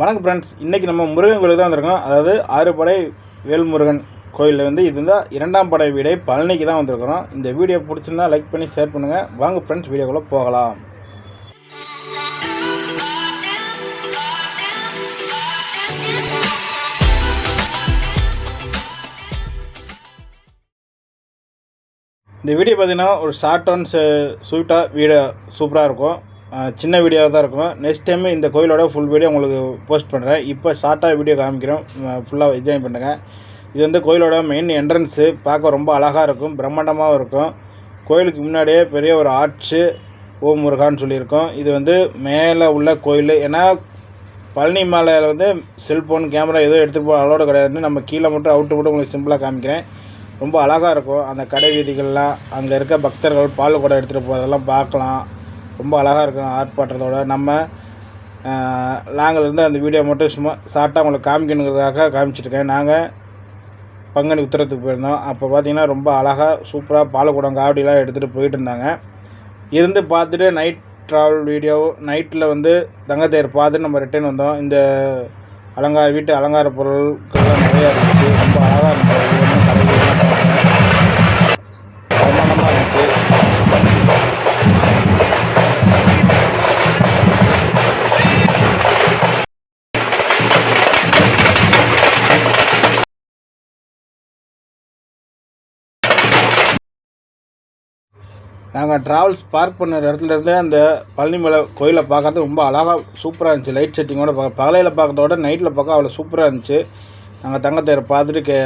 வணக்கம் ஃப்ரெண்ட்ஸ் இன்றைக்கி நம்ம முருகன் கோயிலுக்கு தான் வந்திருக்கோம். அதாவது ஆறுபடை வேல்முருகன் கோயிலில் வந்து இது தான் இரண்டாம் படை வீடை பழனிக்கு தான் வந்திருக்கிறோம். இந்த வீடியோ பிடிச்சிருந்தா லைக் பண்ணி ஷேர் பண்ணுங்கள் வாங்க ஃப்ரெண்ட்ஸ் வீடியோக்குள்ளே போகலாம். இந்த வீடியோ பார்த்தீங்கன்னா ஒரு ஷார்ட் அண்ட் ஸ்வீட்டாக வீடியோ சூப்பராக இருக்கும். சின்ன வீடியோவாக தான் இருக்கும்? நெக்ஸ்ட் டைம் இந்த கோயிலோட ஃபுல் வீடியோ உங்களுக்கு போஸ்ட் பண்ணுறேன் இப்போ ஷார்ட்டாக வீடியோ காமிக்கிறோம் ஃபுல்லாக என்ஜாய் பண்ணுங்கள் இது வந்து கோயிலோட மெயின் என்ட்ரன்ஸு பார்க்க ரொம்ப அழகாக இருக்கும். பிரம்மாண்டமாகவும் இருக்கும். கோயிலுக்கு முன்னாடியே பெரிய ஒரு ஆர்ச்சு ஓம் முருகான்னு சொல்லியிருக்கோம். இது வந்து மேலே உள்ள கோயில். ஏன்னா பழனி மலையில் வந்து செல்ஃபோன் கேமரா எதுவும் எடுத்துகிட்டு போக அலோடு கிடையாதுன்னு நம்ம கீழே மட்டும் அவுட்டு மட்டும் உங்களுக்கு சிம்பிளாக காமிக்கிறேன். ரொம்ப அழகாக இருக்கும். அந்த கடை வீதிகள்லாம் அங்கே இருக்க பக்தர்கள் பால் குடம் எடுத்துகிட்டு போகிறதெல்லாம் பார்க்கலாம். ரொம்ப அழகாக இருக்கும் ஆர்ப்பாட்டத்தோட நம்ம நாங்கள் அந்த வீடியோ மட்டும் சும்மா ஷார்ட்டாக உங்களுக்கு காமிக்கணுங்கிறதுக்காக காமிச்சிருக்கேன். நாங்கள் பங்கனி உத்தரத்துக்கு போயிருந்தோம். அப்போ பார்த்தீங்கன்னா ரொம்ப அழகாக சூப்பராக பாலக்குடம் காவடிலாம் எடுத்துகிட்டு போயிட்டு இருந்தாங்க. இருந்து பார்த்துட்டு நைட் ட்ராவல் வீடியோ நைட்டில் வந்து தங்கத்தேர் பார்த்துட்டு நம்ம ரிட்டர்ன் வந்தோம். இந்த அலங்கார வீட்டு அலங்கார பொருட்கள்லாம் நிறையா இருந்துச்சு. ரொம்ப அழகாக இருந்தது நாங்கள் ட்ராவல்ஸ் பார்க் பண்ண இடத்துலேருந்தே அந்த பழனிமலை கோயிலை பார்க்கறது ரொம்ப அழகாக சூப்பராக இருந்துச்சு. லைட் செட்டிங்கோட பார்க்க பகலையில் பார்க்கறத விட நைட்டில் பார்க்க அவ்வளோ சூப்பராக இருந்துச்சு. நாங்கள் தங்கத்தேரை பார்த்துட்டு கே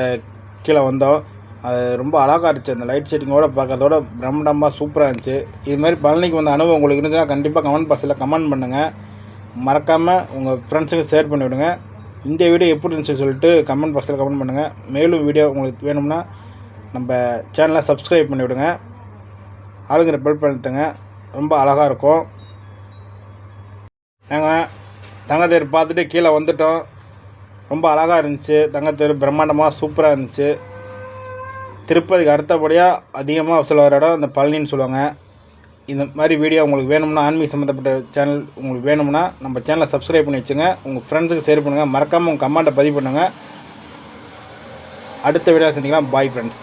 கீழே வந்தோம். அது ரொம்ப அழகாக இருந்துச்சு. அந்த லைட் செட்டிங்கோட பார்க்கறதோட பிரம்மாண்டமாக சூப்பராக இருந்துச்சு. இது மாதிரி பழனிக்கு வந்த அனுபவம் உங்களுக்கு இருந்துச்சுன்னா கண்டிப்பாக கமெண்ட் பாக்ஸில் கமெண்ட் பண்ணுங்கள் மறக்காமல் உங்கள் ஃப்ரெண்ட்ஸுக்கு ஷேர் பண்ணிவிடுங்க. இந்த வீடியோ எப்படி இருந்துச்சு சொல்லிட்டு கமெண்ட் பாக்ஸில் கமெண்ட் பண்ணுங்கள் மேலும் வீடியோ உங்களுக்கு வேணும்னா நம்ம சேனலை சப்ஸ்கிரைப் பண்ணிவிடுங்க. ஆளுங்கிற பெல் பண்ணுத்துங்க ரொம்ப அழகாக இருக்கும். நாங்கள் தங்கத்தேர் பார்த்துட்டு கீழே வந்துட்டோம். ரொம்ப அழகாக இருந்துச்சு. தங்கத்தேர் பிரம்மாண்டமாக சூப்பராக இருந்துச்சு. திருப்பதிக்கு அடுத்தபடியாக அதிகமாக வசூல் வர இடம் இந்த பழனின்னு சொல்லுவாங்க. இந்த மாதிரி வீடியோ உங்களுக்கு வேணும்னா ஆன்மீக சம்மந்தப்பட்ட சேனல் உங்களுக்கு வேணும்னா நம்ம சேனலை சப்ஸ்கிரைப் பண்ணி வச்சுங்க. உங்கள் ஃப்ரெண்ட்ஸுக்கு ஷேர் பண்ணுங்கள் மறக்காமல் உங்கள் கமெண்ட்டை பதிவு பண்ணுங்கள் அடுத்த வீடியோ சந்திக்கலாம். Bye friends